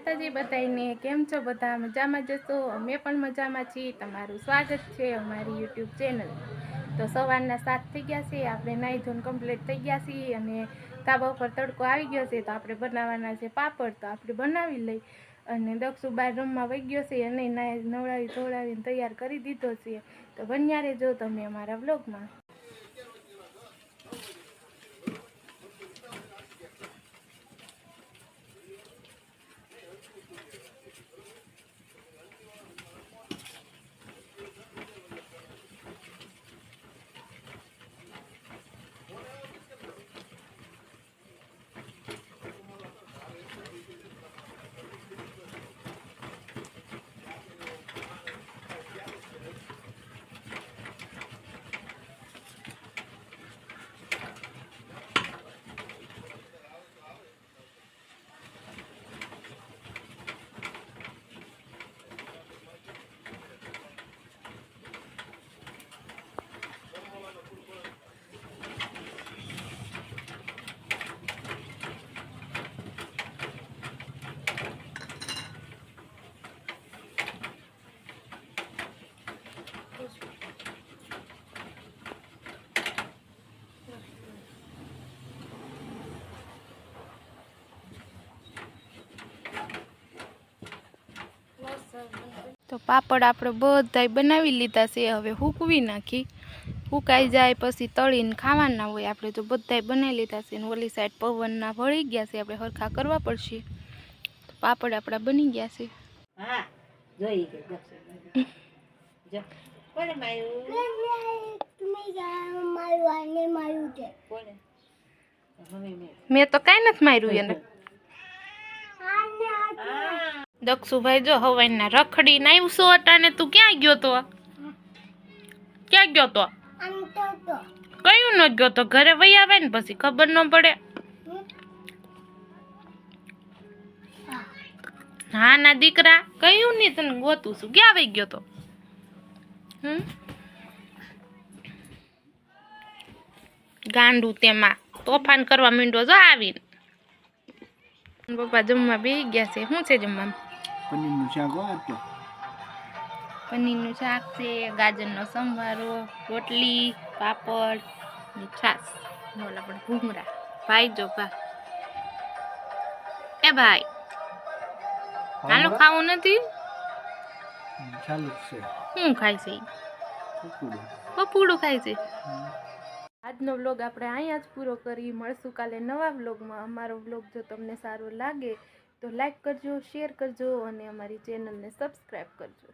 માતાજી બધાને કેમ છો બધા? મજામાં જશો અમે પણ મજામાં છીએ. તમારું સ્વાગત છે અમારી યુટ્યુબ ચેનલ. તો સવારના સાત થઈ ગયા છે. આપણે નાઈ ધોન કમ્પ્લીટ થઈ ગયા છીએ અને તાબા ઉપર તડકો આવી ગયો છે. તો આપણે બનાવવાના છે પાપડ. તો આપણે બનાવી લઈ અને દક્ષુ બાર રૂમમાં વહી ગયો છે અને નવડાવી ધોળાવીને તૈયાર કરી દીધો છે. તો બન્યા રહેજો તમે અમારા બ્લોગમાં તો પાપડ આપણે બધાય બનાવી લીધા છે હવે હૂકવી નાખી. હુકાઈ જાય પછી તળીને ખાવાના હોય આપણે તો બધાય બનાવી લીધા છે ને ઓલી સાઈડ પવનના વળી ગયા છે આપણે હરખા કરવા પડશે. તો પાપડ આપણા બની ગયા છે. હા જોઈ ગઈ દક્ષિણ જો. કોને માર્યું? કોને? મમ્મી મેં. મેં તો કાંઈ નથી માર્યું એને. દક્ષુભાઈ જો હવાઈના રખડીને આવ્યો અટાને તું ક્યાં ગયો તો? ક્યાં ગયો તો? કયું ન ગયો તો? ઘરે વહી આવે ને પછી ખબર ન પડે. હા ના દીકરા કયું નહીં તને ગોતું છું? ક્યાં વહી ગયો તો? હમ? ગાંડું તેમાં. તોફાન કરવા માંડ્યો જો આવીને. પપ્પા જમવા બે ગયા છે. શું છે જમવામાં પનીરનું શાક હોય તો. પનીરનું શાક છે ગાજરનો સંભારો રોટલી પાપડ ને છાશ. ઓલા પણ ભૂંગરા ભાઈ જો ભા. એ ભાઈ. હાલો ખાવું નથી? ચાલુ છે. શું ખાઈ છે? ઈ? ખાય છે? આજનો વ્લોગ આપણે અહીંયા જ પૂરો કરી. મળશું કાલે નવા વ્લોગમાં. અમારો વ્લોગ જો તમને સારો લાગે તો લાઈક કરજો શેર કરજો અને અમારી ચેનલને સબસ્ક્રાઈબ કરજો.